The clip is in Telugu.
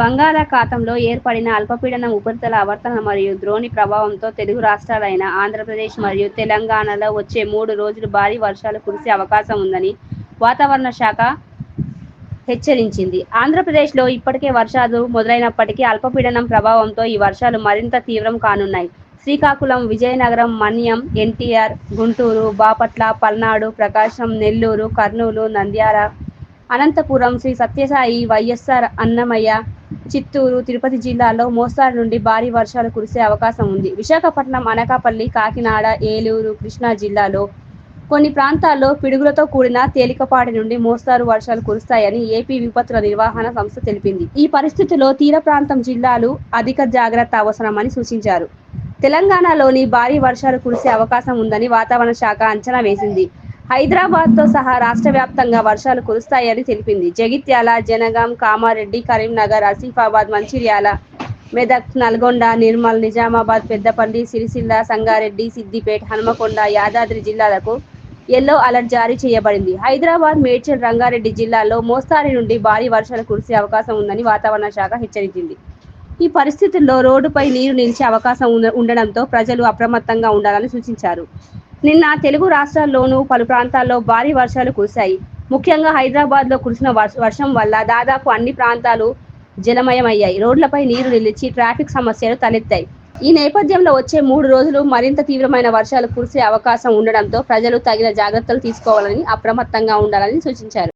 బంగాళాఖాతంలో ఏర్పడిన అల్పపీడనం ఉపరితల ఆవర్తన మరియు ద్రోణి ప్రభావంతో తెలుగు రాష్ట్రాలైన ఆంధ్రప్రదేశ్ మరియు తెలంగాణలో వచ్చే మూడు రోజులు భారీ వర్షాలు కురిసే అవకాశం ఉందని వాతావరణ శాఖ హెచ్చరించింది. ఆంధ్రప్రదేశ్లో ఇప్పటికే వర్షాలు మొదలైనప్పటికీ అల్పపీడనం ప్రభావంతో ఈ వర్షాలు మరింత తీవ్రం కానున్నాయి. శ్రీకాకుళం, విజయనగరం, మన్యం, ఎన్టీఆర్, గుంటూరు, బాపట్ల, పల్నాడు, ప్రకాశం, నెల్లూరు, కర్నూలు, నంద్యాల, అనంతపురం, శ్రీ సత్యసాయి, వైఎస్ఆర్ అన్నమయ్య, చిత్తూరు, తిరుపతి జిల్లాల్లో మోస్తారు నుండి భారీ వర్షాలు కురిసే అవకాశం ఉంది. విశాఖపట్నం, అనకాపల్లి, కాకినాడ, ఏలూరు, కృష్ణా జిల్లాలో కొన్ని ప్రాంతాల్లో పిడుగులతో కూడిన తేలికపాటి నుండి మోస్తరు వర్షాలు కురుస్తాయని ఏపీ విపత్తుల నిర్వహణ సంస్థ తెలిపింది. ఈ పరిస్థితుల్లో తీర ప్రాంతం జిల్లాలు అధిక జాగ్రత్త అవసరమని సూచించారు. తెలంగాణలోని భారీ వర్షాలు కురిసే అవకాశం ఉందని వాతావరణ శాఖ అంచనా వేసింది. హైదరాబాద్తో సహా రాష్ట్ర వ్యాప్తంగా వర్షాలు కురుస్తాయని తెలిపింది. జగిత్యాల, జనగాం, కామారెడ్డి, కరీంనగర్, ఆసిఫాబాద్, మంచిర్యాల, మెదక్, నల్గొండ, నిర్మల్, నిజామాబాద్, పెద్దపల్లి, సిరిసిల్ల, సంగారెడ్డి, సిద్దిపేట, హనుమకొండ యాదాద్రి జిల్లాలకు ఎల్లో అలర్ట్ జారీ చేయబడింది. హైదరాబాద్, మేడ్చల్, రంగారెడ్డి జిల్లాల్లో మోస్తారి నుండి భారీ వర్షాలు కురిసే అవకాశం ఉందని వాతావరణ శాఖ హెచ్చరించింది. ఈ పరిస్థితుల్లో రోడ్డుపై నీరు నిలిచే అవకాశం ఉండడంతో ప్రజలు అప్రమత్తంగా ఉండాలని సూచించారు. నిన్న తెలుగు రాష్ట్రాల్లోనూ పలు ప్రాంతాల్లో భారీ వర్షాలు కురిశాయి. ముఖ్యంగా హైదరాబాద్లో కురిసిన వర్షం వల్ల దాదాపు అన్ని ప్రాంతాలు జలమయమయ్యాయి. రోడ్లపై నీరు నిలిచి ట్రాఫిక్ సమస్యలు తలెత్తాయి. ఈ నేపథ్యంలో వచ్చే మూడు రోజులు మరింత తీవ్రమైన వర్షాలు కురిసే అవకాశం ఉండడంతో ప్రజలు తగిన జాగ్రత్తలు తీసుకోవాలని, అప్రమత్తంగా ఉండాలని సూచించారు.